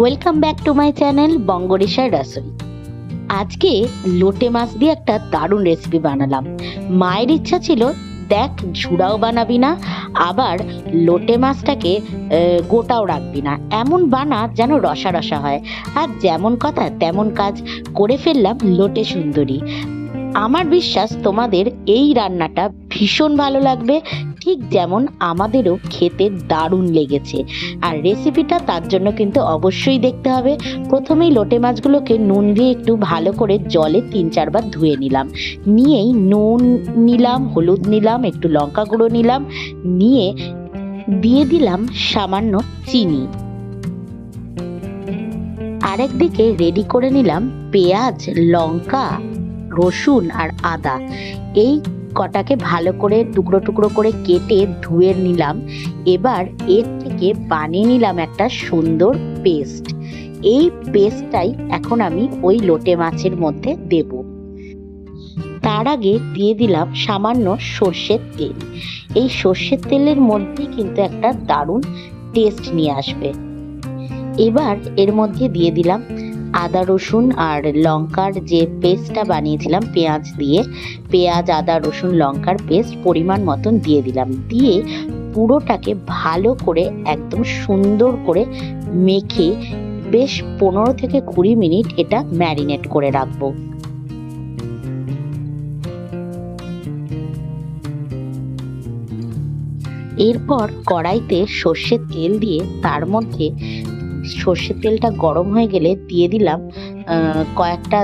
Welcome back to my channel বঙ্গরিশার রাসোই আজকে লোটে মাছ দিয়ে একটা দারুণ রেসিপি বানালাম। মায়ের ইচ্ছা ছিল, দেখ ঝুড়াও বানাবি না, আবার লোটে মাছটাকে গোটাও রাখবি না। এমন বানা যেন রসা রসা হয়। আর যেমন কথা, তেমন কাজ করে ফেললাম লোটে সুন্দরী। আমার বিশ্বাস তোমাদের এই রান্নাটা ভীষণ ভালো লাগবে ঠিক যেমন আমাদেরও খেতে দারুণ লেগেছে। আর রেসিপিটা তার জন্য কিন্তু অবশ্যই দেখতে হবে। প্রথমেই লোটে মাছগুলোকে নুন দিয়ে একটু ভালো করে জলে তিন চারবার ধুয়ে নিলাম। নিয়েই নুন নিলাম, হলুদ নিলাম, একটু লঙ্কা গুঁড়ো নিলাম, নিয়ে দিয়ে দিলাম সামান্য চিনি। আরেকদিকে রেডি করে নিলাম পেঁয়াজ, লঙ্কা রসুন আর আদা। এই কটাকে ভালো করে টুকরো টুকরো করে কেটে ধুয়ে নিলাম। এবার এর থেকে বানিয়ে নিলাম একটা সুন্দর পেস্ট। এই পেস্টটাই এখন আমি ওই লোটে মাছের মধ্যে দেব। তার আগে দিয়ে দিলাম সামান্য সর্ষের তেল। এই সর্ষের তেলের মধ্যেই কিন্তু একটা দারুণ টেস্ট নিয়ে আসবে। এবার এর মধ্যে দিয়ে দিলাম আদা রসুন আর লঙ্কার যে পেস্টটা বানিয়েছিলাম, পেঁয়াজ দিয়ে, পেঁয়াজ, আদা, রসুন, লঙ্কার পেস্ট পরিমাণ মতন দিয়ে দিলাম। দিয়ে পুরোটাকে ভালো করে একদম সুন্দর করে মেখে বেশ পনেরো থেকে কুড়ি মিনিট এটা ম্যারিনেট করে রাখব। এরপর কড়াইতে সর্ষের তেল দিয়ে তার মধ্যে সর্ষের তেলটা গরম হয়ে গেলে দিয়ে দিলাম কয়েকটা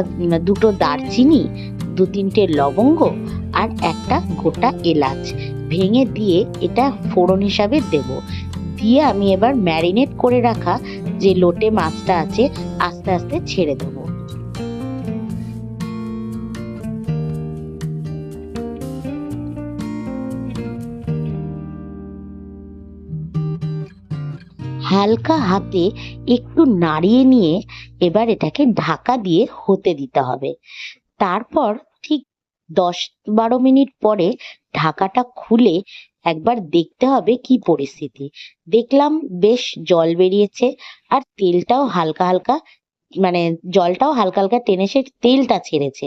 দুটো দারচিনি, দু তিনটে লবঙ্গ আর একটা গোটা এলাচ। ভেঙে দিয়ে এটা ফোড়ন হিসাবে দেব। দিয়ে আমি এবার ম্যারিনেট করে রাখা যে লোটে মাছটা আছে, আস্তে আস্তে ছেড়ে দেবো। হালকা হাতে একটু নাড়িয়ে নিয়ে এবার এটাকে ঢাকা দিয়ে হতে দিতে হবে। তারপর ঠিক দশ বারো মিনিট পরে ঢাকাটা খুলে একবার দেখতে হবে কি পরিস্থিতি। দেখলাম বেশ জল বেরিয়েছে আর তেলটাও হালকা হালকা মানে জলটাও হালকা হালকা টেনে সে তেলটা ছেড়েছে।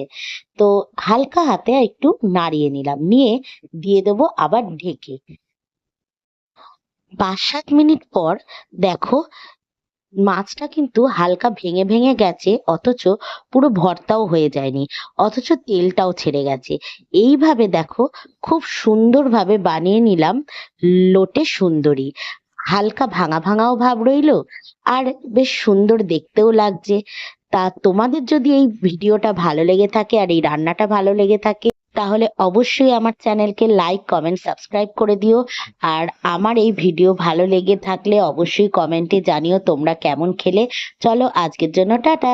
তো হালকা হাতে একটু নাড়িয়ে নিলাম, নিয়ে দিয়ে দেবো আবার ঢেকে। পাঁচ সাত মিনিট পর দেখো মাছটা কিন্তু হালকা ভেঙে ভেঙে গেছে, অথচ পুরো ভর্তাও হয়ে যায়নি, অথচ তেলটাও ছেড়ে গেছে। এইভাবে দেখো খুব সুন্দরভাবে বানিয়ে নিলাম লোটে সুন্দরী। হালকা ভাঙা ভাঙাও ভাব রইল, আর বেশ সুন্দর দেখতেও লাগছে। তা তোমাদের যদি এই ভিডিওটা ভালো লেগে থাকে আর এই রান্নাটা ভালো লেগে থাকে তাহলে অবশ্যই আমার চ্যানেলকে লাইক কমেন্ট সাবস্ক্রাইব করে দিও। আর আমার এই ভিডিও ভালো লেগে থাকলে অবশ্যই কমেন্টে জানিও তোমরা কেমন খেলে। চলো আজকের জন্য টাটা।